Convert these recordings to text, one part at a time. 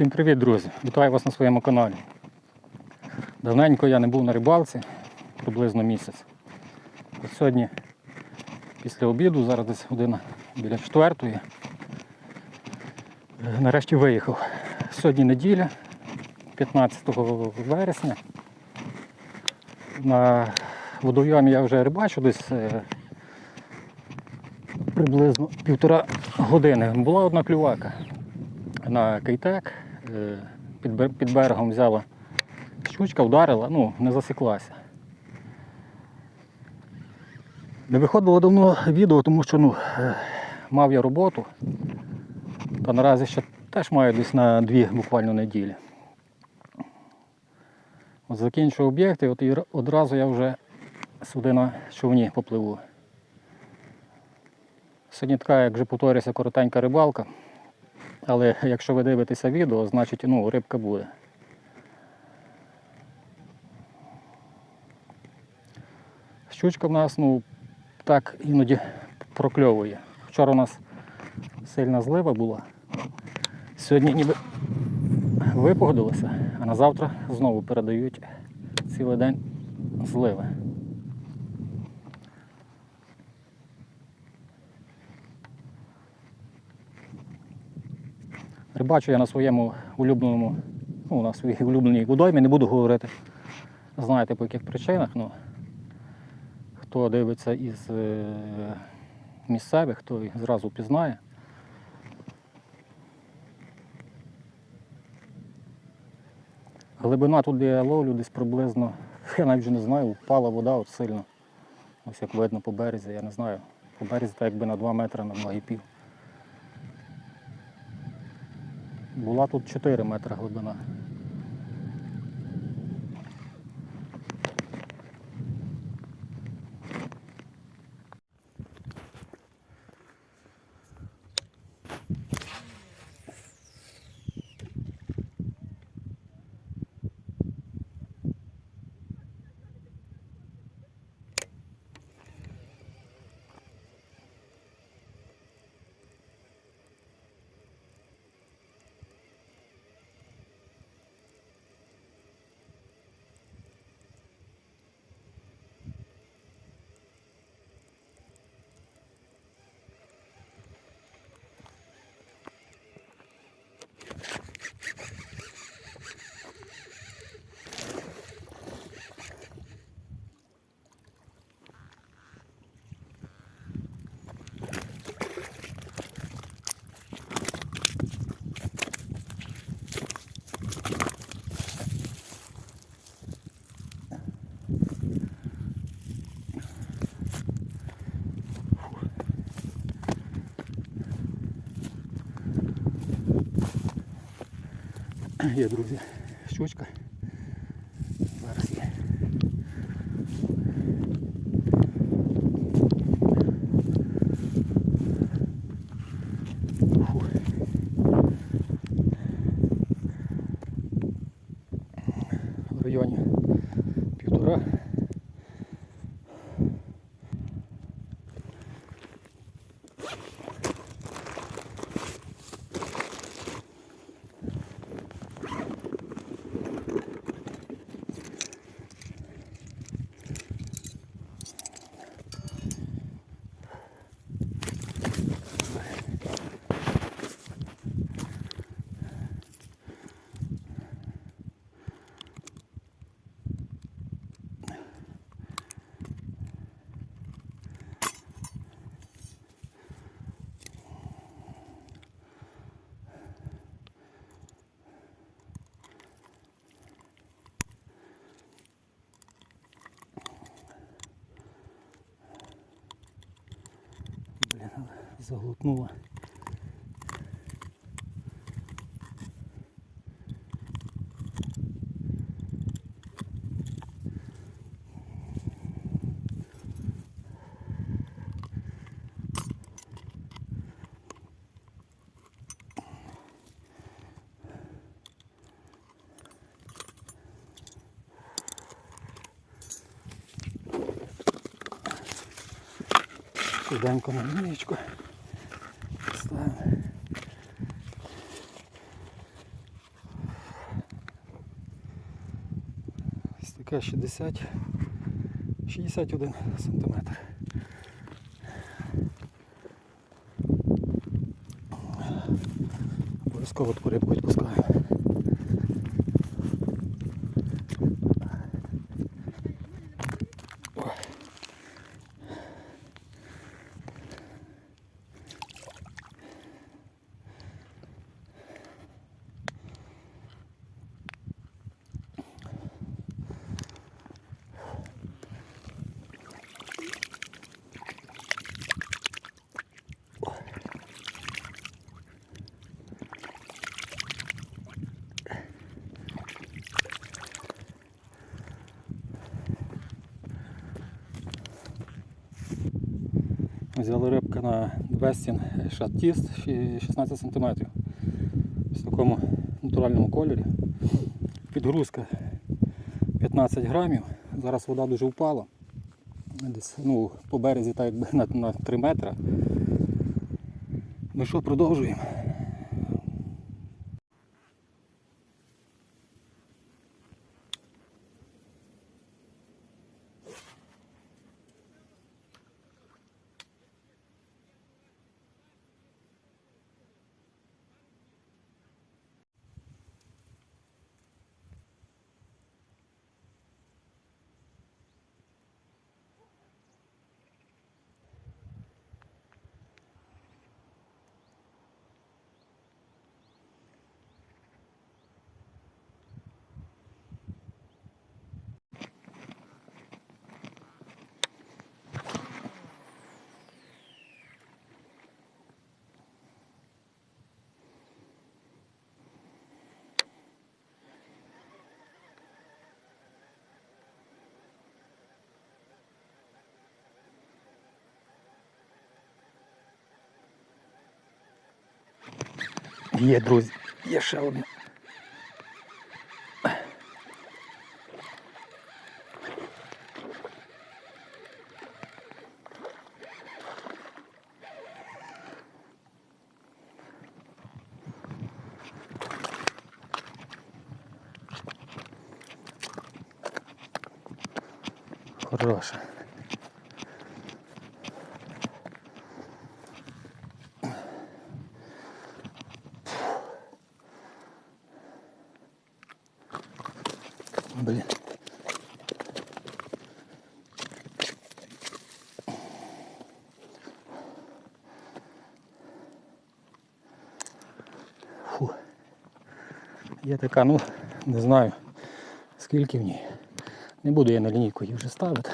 Всім привіт, друзі! Вітаю вас на своєму каналі. Давненько я не був на рибалці, приблизно місяць. От сьогодні після обіду, зараз десь година біля четвертої. Нарешті виїхав. Сьогодні неділя, 15 вересня. На водойомі я вже рибачу десь е, приблизно півтора години. Була одна клювака на кейтек. Е, Під, берегом взяла щучка, вдарила, ну, не засіклася. Не виходило давно відео, тому що ну, е, мав я роботу. Та наразі ще теж маю десь на дві буквально неділі. От закінчу об'єкти, от і одразу я вже сюди на човні попливу. Сьогодні така, як вже повторюся, коротенька рибалка. Але якщо ви дивитеся відео, значить ну, рибка буде. Щучка в нас ну, так іноді прокльовує. Вчора у нас сильна злива була. Сьогодні ніби випогодилося, а на завтра знову передають цілий день зливи. Рибачу я на своєму улюбленому, ну, на своїй улюбленій водоймі, не буду говорити. Знаєте по яких причинах. Ну, хто дивиться із е, місцевих, той зразу впізнає. Глибина тут, де я ловлю, десь приблизно, я навіть вже не знаю, впала вода от сильно. Ось як видно по березі, я не знаю. По березі так якби на 2 метри, на 2 і пів. Була тут 4 метри глибина. Є, друзі, щучка. Зараз є. Фу. В районі півтора. Блін, заглотнула. Швиденько на лінічку. Таке 60, 61 сантиметр. Обов'язково таку рибку відпускаю. Взяли рибка на Вестін шаттіст 16 см. В такому натуральному кольорі. Підгрузка 15 грамів. Зараз вода дуже впала. Десь ну, по березі так якби на, на 3 метри. Ми що, продовжуємо. Є, друзі, є ще одне. Хороша. Є така, ну, не знаю, скільки в ній. Не буду я на лінійку її вже ставити.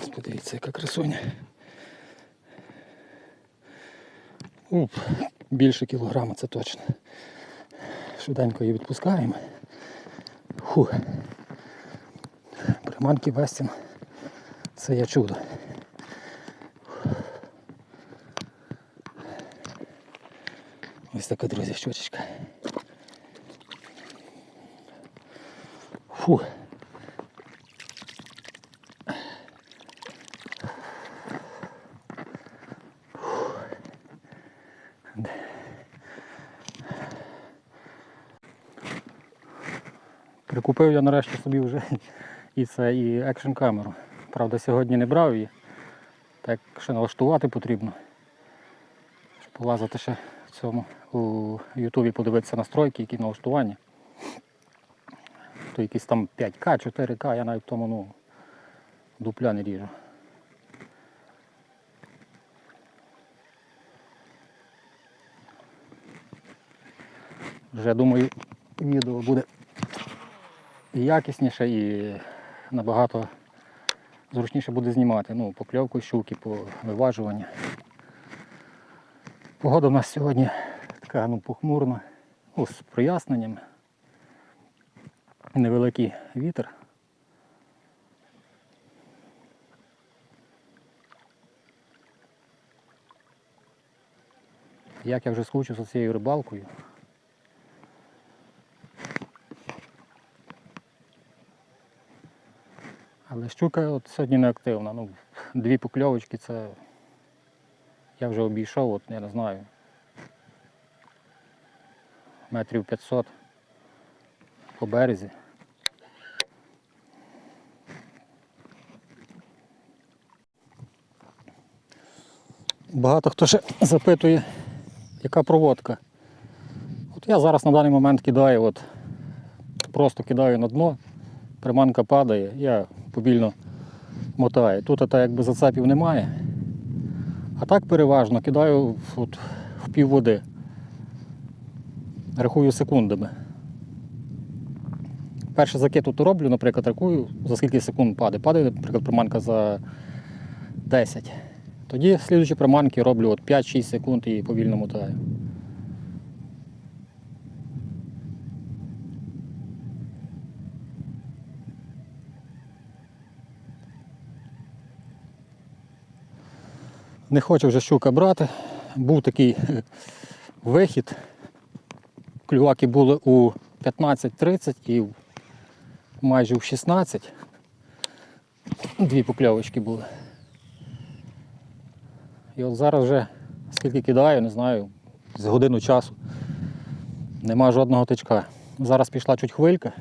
Ось Подивіться, яка красуня. Уп, більше кілограма, це точно. Швиденько її відпускаємо. Фу. Приманки Вестін. Це є чудо. Ось така, друзі, щочечка. Фу. Прикупив я нарешті собі вже і це, і екшн камеру. Правда, сьогодні не брав її. Так ще налаштувати потрібно. Щоб полазити ще в цьому у Ютубі подивитися настройки, які налаштування. То якісь там 5К, 4К, я навіть в тому ну, дупля не ріжу. Вже думаю, відео буде і якісніше, і набагато зручніше буде знімати. Ну, покльовку щуки, по виважуванню. Погода у нас сьогодні така ну, похмурна, ну, з проясненням. Невеликий вітер. Як я вже скучив за цією рибалкою. Але щука от сьогодні не активна. Ну, дві покльовочки це я вже обійшов, от я не знаю метрів 500 по березі. Багато хто ще запитує, яка проводка. От Я зараз на даний момент кидаю, от, просто кидаю на дно, приманка падає, я побільно мотаю. Тут так якби зацепів немає. А так переважно кидаю от, в пів води. Рахую секундами. Перший закид тут роблю, наприклад, рахую, за скільки секунд падає. Падає, наприклад, приманка за 10. Тоді слідуючі приманки роблю от 5-6 секунд і повільно мотаю. Не хочу вже щука брати. Був такий вихід. Клюваки були у 15.30 і майже в 16. Дві покльовочки були. І от зараз вже скільки кидаю, не знаю, з годину часу. Нема жодного тичка. Зараз пішла чуть хвилька.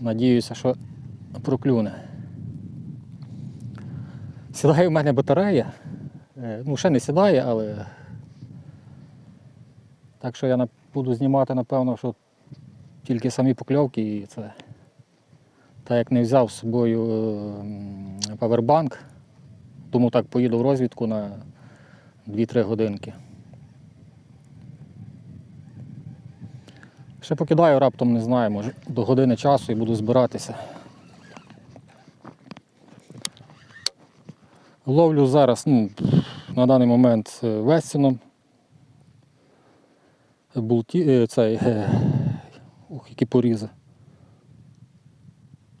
Надіюся, що проклюне. Сідає в мене батарея. Е, Ну, ще не сідає, але. Так що я буду знімати, напевно, що тільки самі покльовки і це. Так як не взяв з собою е, павербанк, тому так поїду в розвідку на 2-3 годинки. Ще покидаю раптом, не знаю, може до години часу і буду збиратися. Ловлю зараз, ну, на даний момент е, вестіном. Булті, е, цей, е, ух, які порізи.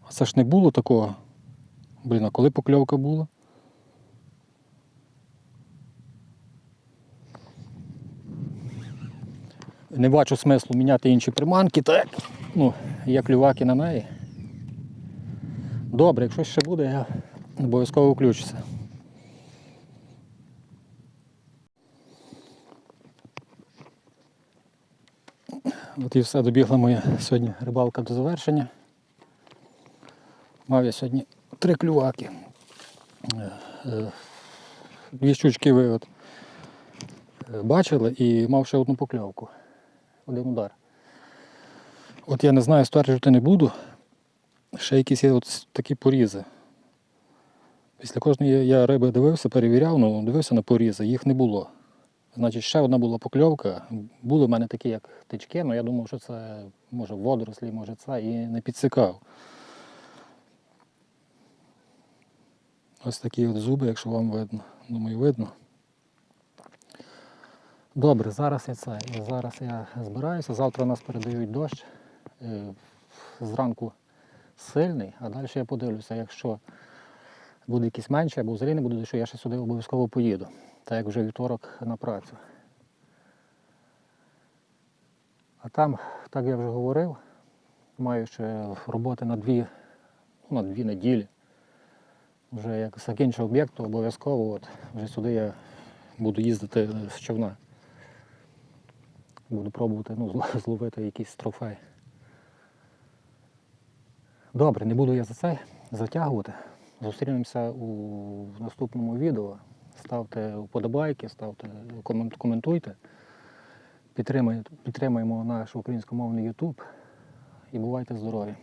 А це ж не було такого. Блін, а коли покльовка була? Не бачу смислу міняти інші приманки, так ну, є клюваки на неї. Добре, якщо ще буде, я обов'язково включуся. От і все, добігла моя сьогодні рибалка до завершення. Мав я сьогодні три клюваки. Е, е, Дві щучки ви от е, бачили і мав ще одну покльовку. Один удар. От я не знаю, стверджувати не буду. Ще якісь є от такі порізи. Після кожної я риби дивився, перевіряв, ну дивився на порізи, їх не було. Значить, ще одна була покльовка. Були в мене такі, як тички, але я думав, що це може водорослі, може це, і не підсикав. Ось такі от зуби, якщо вам видно. Думаю, видно. Добре, зараз я це. Зараз я збираюся. Завтра нас передають дощ. Е, Зранку сильний, а далі я подивлюся, якщо буде якийсь менше або взагалі не буде дощу, я ще сюди обов'язково поїду. Так як вже вівторок на працю. А там, так я вже говорив, маю ще роботи на дві, ну, на дві неділі. Вже як закінчу об'єкт, то обов'язково от, вже сюди я буду їздити з човна. Буду пробувати ну, зловити якийсь трофей. Добре, не буду я за це затягувати. Зустрінемося у наступному відео. Ставте вподобайки, ставте, коментуйте. Підтримуємо наш українськомовний YouTube і бувайте здорові!